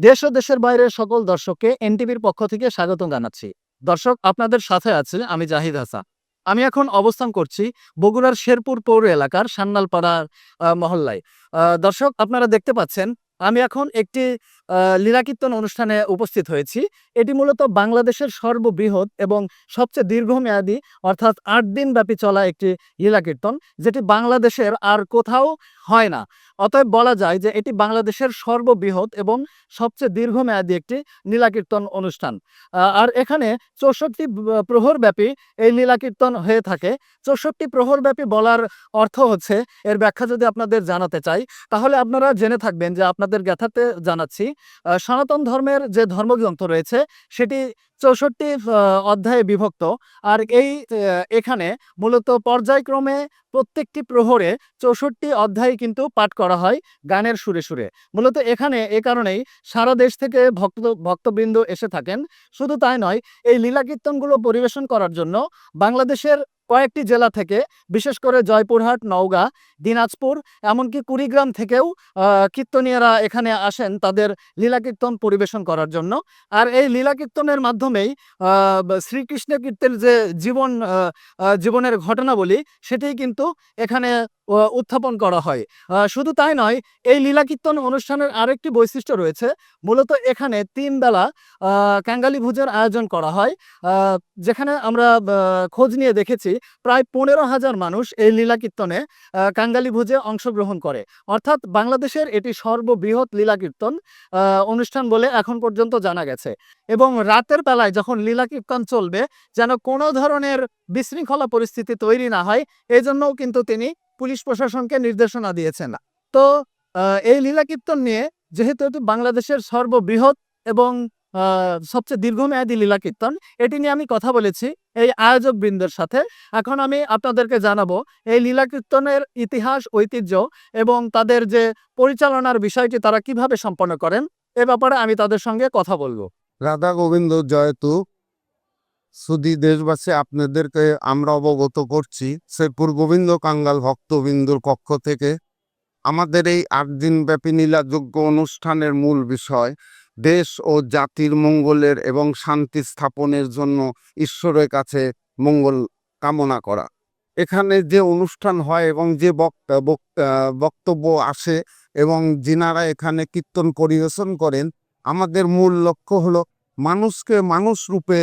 দেশ ও দেশের বাইরের সকল দর্শককে এনটিভির পক্ষ থেকে স্বাগত জানাচ্ছি। দর্শক, আপনাদের সাথে আছে আমি জাহিদ হাসা আমি এখন অবস্থান করছি বগুড়ার শেরপুর পৌর এলাকার সান্নালপাড়ার মহল্লায়। দর্শক, আপনারা দেখতে পাচ্ছেন আমি এখন একটি লীলাকীর্তন অনুষ্ঠানে উপস্থিত হয়েছি। এটি মূলত বাংলাদেশের সর্ববৃহৎ এবং সবচেয়ে দীর্ঘমেয়াদী, অর্থাৎ আট দিন ব্যাপী চলা একটি লীলাকীর্তন, যেটি বাংলাদেশের আর কোথাও হয় না। অতএব বলা যায় যে এটি বাংলাদেশের সর্ববৃহৎ এবং সবচেয়ে দীর্ঘমেয়াদী একটি লীলাকীর্তন অনুষ্ঠান। আর এখানে চৌষট্টি প্রহর ব্যাপী এই লীলাকীর্তন হয়ে থাকে। চৌষট্টি প্রহর ব্যাপী বলার অর্থ হচ্ছে, এর ব্যাখ্যা যদি আপনাদের জানাতে চাই, তাহলে আপনারা জেনে থাকবেন যে আপনাদের জ্ঞাতাতে জানাচ্ছি সনাতন ধর্মের যে ধর্মগ্রন্থ রয়েছে, সেটি চৌষট্টি অধ্যায়ে বিভক্ত। আর এই এখানে মূলত পর্যায়ক্রমে প্রত্যেকটি প্রহরে চৌষট্টি অধ্যায় কিন্তু পাঠ করা হয় গানের সুরে সুরে। মূলত এখানে এ কারণেই সারা দেশ থেকে ভক্ত, ভক্তবৃন্দ এসে থাকেন। শুধু তাই নয়, এই লীলা কীর্তনগুলো পরিবেশন করার জন্য বাংলাদেশের কয়েকটি জেলা থেকে, বিশেষ করে জয়পুরহাট, নওগাঁ, দিনাজপুর, এমনকি কুড়িগ্রাম থেকেও কীর্তনীয়রা এখানে আসেন তাদের লীলা কীর্তন পরিবেশন করার জন্য। আর এই লীলা কীর্তনের মাধ্যমেই শ্রীকৃষ্ণ কীর্তের যে জীবন জীবনের ঘটনাবলী সেটি কিন্তু এখানে উত্থাপন করা হয়। শুধু তাই নয় এই লীলা কীর্তন অনুষ্ঠানের আরেকটি বৈশিষ্ট্য রয়েছে। মূলত এখানে তিন বেলা আহ, কাঙ্গালি ভোজের আয়োজন করা হয়। যেখানে আমরা খোঁজ নিয়ে দেখেছি প্রায় পনেরো হাজার মানুষ এই লীলা কীর্তনে কাঙ্গালি ভোজে অংশগ্রহণ করে। অর্থাৎ বাংলাদেশের এটি সর্ববৃহৎ লীলা কীর্তন অনুষ্ঠান বলে এখন পর্যন্ত জানা গেছে। এবং রাতের বেলায় যখন লীলা কীর্তন চলবে যেন কোনো ধরনের বিশৃঙ্খলা পরিস্থিতি তৈরি না হয় এই জন্যও কিন্তু তিনি পুলিশ প্রশাসনকে নির্দেশনা দিয়েছেন। তো এই লীলা কীর্তন নিয়ে যেহেতু এটি বাংলাদেশের সর্ববৃহৎ এবং সবচেয়ে দীর্ঘমেয়াদী লীলা কীর্তন এটি নিয়ে আমি কথা বলেছি এই আয়োজক বৃন্দের সাথে। এখন আমি আপনাদেরকে জানাব এই লীলা কীর্তনের ইতিহাস, ঐতিহ্য এবং তাদের যে পরিচালনার বিষয়টি তারা কীভাবে সম্পন্ন করেন, এ ব্যাপারে আমি তাদের সঙ্গে কথা বলব। রাধা গোবিন্দ জয়তু সুদী দেশবাসী আপনাদেরকে আমরা অবগত করছি শেরপুর গোবিন্দ কাঙ্গাল ভক্তবিন্দুর পক্ষ থেকে আমাদের এই আট দিন ব্যাপী নীলাযোগ্য অনুষ্ঠানের মূল বিষয়, দেশ ও জাতির মঙ্গলের এবং শান্তি স্থাপনের জন্য ঈশ্বরের কাছে মঙ্গল কামনা করা। এখানে যে অনুষ্ঠান হয় এবং যে বক্তা, বক্তা- বক্তব্য আসে এবং যিনারা এখানে কীর্তন, পরিবেশন করেন, আমাদের মূল লক্ষ্য হলো মানুষকে মানুষ রূপে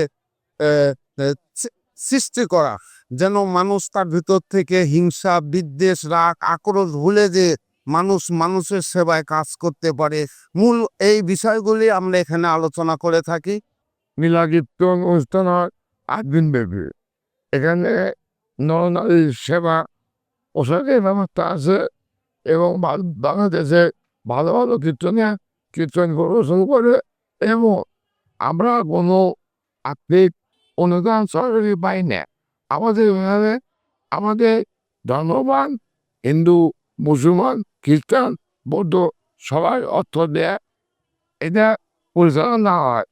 সৃষ্টি করা। যেন মানুষ তার ভিতর থেকে হিংসা, বিদ্বেষ, রাগ, আক্রোশ ভুলে যে মানুষ মানুষের সেবায় কাজ করতে পারে। মূল এই বিষয়গুলি আমরা এখানে আলোচনা করে থাকি। মিলাকীর্তন অনুষ্ঠান হয় আট দিন ব্যাপী এখানে নরনারীর সেবা, পোশাকের ব্যবস্থা আছে এবং বাংলাদেশে ভালো ভালো কীর্তনে, কীর্তন পরিবেশন করে। এবং আমরা কোনো আর্থিক অনুদান সরকারি পাই না আমাদের এখানে আমাদের ধর্মবান, হিন্দু, মুসলমান, খ্রিস্টান, বৌদ্ধ সবাই অর্থ দেয়। এটা পরিচালনা হয়।